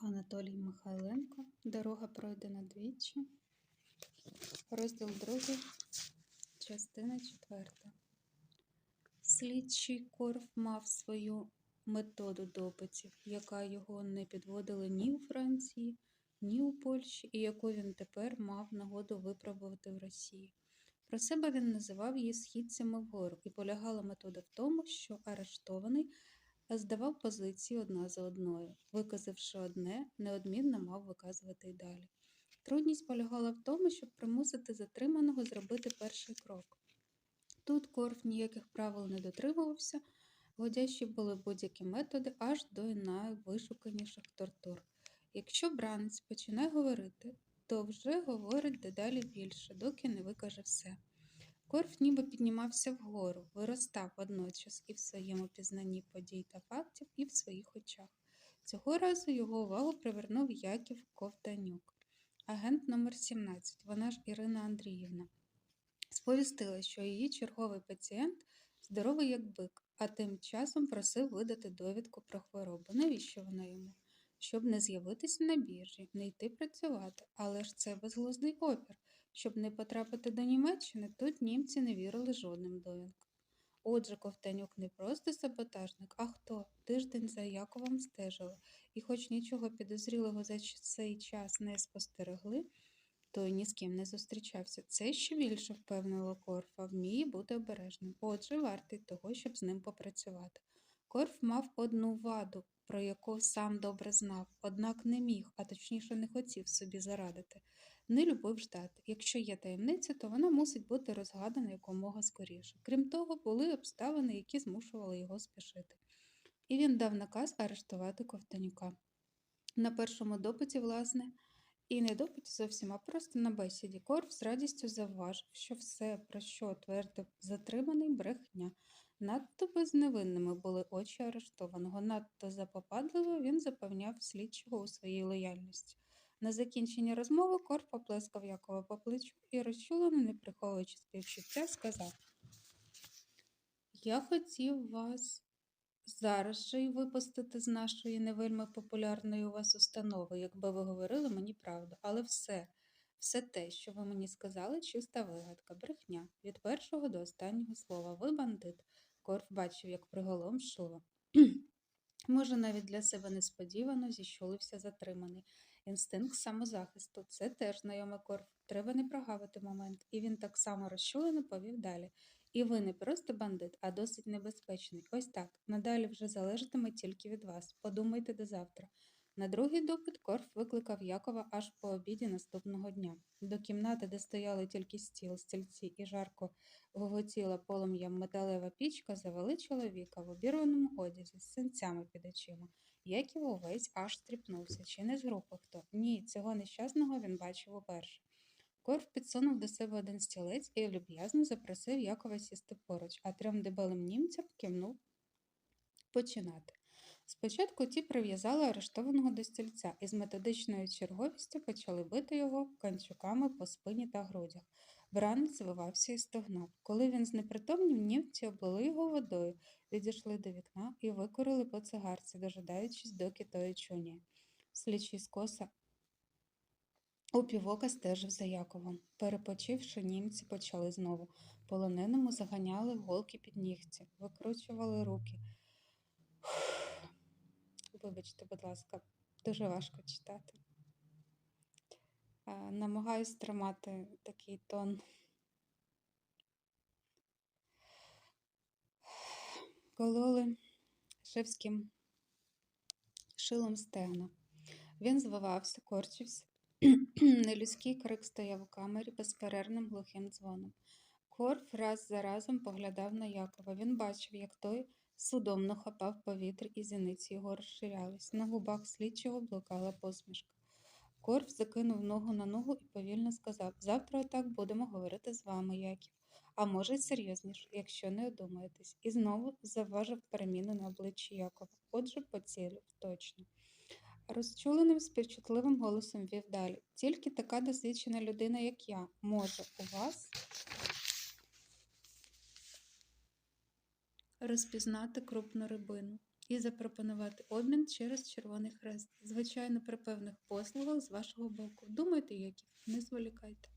Анатолій Михайленко. Дорога пройдена двічі. Розділ другий, частина четверта. Слідчий Корф мав свою методу допитів, яка його не підводила ні у Франції, ні у Польщі, і яку він тепер мав нагоду випробувати в Росії. Про себе він називав її східцями вгору, і полягала метода в тому, що арештований здавав позиції одна за одною. Виказавши одне, неодмінно мав виказувати й далі. Трудність полягала в тому, щоб примусити затриманого зробити перший крок. Тут Корф ніяких правил не дотримувався, годящі були будь-які методи аж до найвишуканіших тортур. Якщо бранець починає говорити, то вже говорить дедалі більше, доки не викаже все. Корф ніби піднімався вгору, виростав водночас і в своєму пізнанні подій та фактів, і в своїх очах. Цього разу його увагу привернув Яків Ковтанюк, агент номер 17 вона ж Ірина Андріївна. Сповістила, що її черговий пацієнт здоровий як бик, а тим часом просив видати довідку про хворобу. Навіщо вона йому? Щоб не з'явитися на біржі, не йти працювати, але ж це безглуздий опір. Щоб не потрапити до Німеччини, тут німці не вірили жодним довідкам. Отже, Ковтанюк не просто саботажник, а хто? Тиждень за Яковом стежили, і хоч нічого підозрілого за цей час не спостерегли, то ні з ким не зустрічався. Це ще більше впевнило Корфа, вміє бути обережним. Отже, вартий того, щоб з ним попрацювати. Корф мав одну ваду, про яку сам добре знав, однак не міг, а точніше не хотів собі зарадити. Не любив ждати. Якщо є таємниця, то вона мусить бути розгадана якомога скоріше. Крім того, були обставини, які змушували його спішити. І він дав наказ арештувати Ковтанюка. На першому допиті, власне, і не допиті зовсім, а просто на бесіді Корф з радістю завважив, що все, про що твердив затриманий, брехня. Надто безневинними були очі арештованого, надто запопадливо він запевняв слідчого у своїй лояльності. На закінчення розмови Корф поплескав Якова по плечу і розчулено, не приховуючи співчуття, сказав Я хотів вас зараз же й випустити з нашої не вельми популярної у вас установи, якби ви говорили мені правду, але все, все те, що ви мені сказали, чиста вигадка, брехня, від першого до останнього слова. Ви бандит. Корф бачив, як приголомшливо. Може, навіть для себе несподівано зіщулився затриманий. Інстинкт самозахисту це теж знайомий Корф. Треба не прогавити момент. І він так само розчулено повів далі. І ви не просто бандит, а досить небезпечний. Ось так. Надалі вже залежатиме тільки від вас. Подумайте до завтра. На другий допит Корф викликав Якова аж по обіді наступного дня. До кімнати, де стояли тільки стіл, стільці і жарко гоготіла полум'ям металева пічка, завели чоловіка в обірваному одязі з синцями під очима. Яків увесь аж стріпнувся. Чи не з групи хто? Ні, цього нещасного він бачив уперше. Корф підсунув до себе один стілець і люб'язно запросив Якова сісти поруч, а трьом дебелим німцям кивнув починати. Спочатку ті прив'язали арештованого до стільця і з методичною черговістю почали бити його канчуками по спині та грудях. Бранець звивався і стогнав. Коли він знепритомнів, німці облили його водою, відійшли до вікна і викурили по цигарці, дожидаючись, доки той очуняє. Слідчий скоса у півока стежив за Яковом. Перепочивши, німці почали знову. Полоненому заганяли голки під нігті, викручували руки. Вибачте, будь ласка, дуже важко читати. Намагаюсь тримати такий тон. Кололи шевським шилом стегна. Він звивався, корчився. Нелюдський крик стояв у камері безперервним глухим дзвоном. Корф раз за разом поглядав на Якова. Він бачив, як той судомно хапав повітря, і зіниці його розширялись. На губах слідчого блукала посмішка. Корф закинув ногу на ногу і повільно сказав Завтра отак будемо говорити з вами, Яків, а може й серйозніше, якщо не одумаєтесь, і знову завважив переміну на обличчі Якова. Отже, поцілив точно. Розчуленим співчутливим голосом вів далі. Тільки така досвідчена людина, як я, може у вас розпізнати крупну рибину. і запропонувати обмін через Червоний Хрест. Звичайно, при певних послугах з вашого боку. Думайте, які, не зволікайте.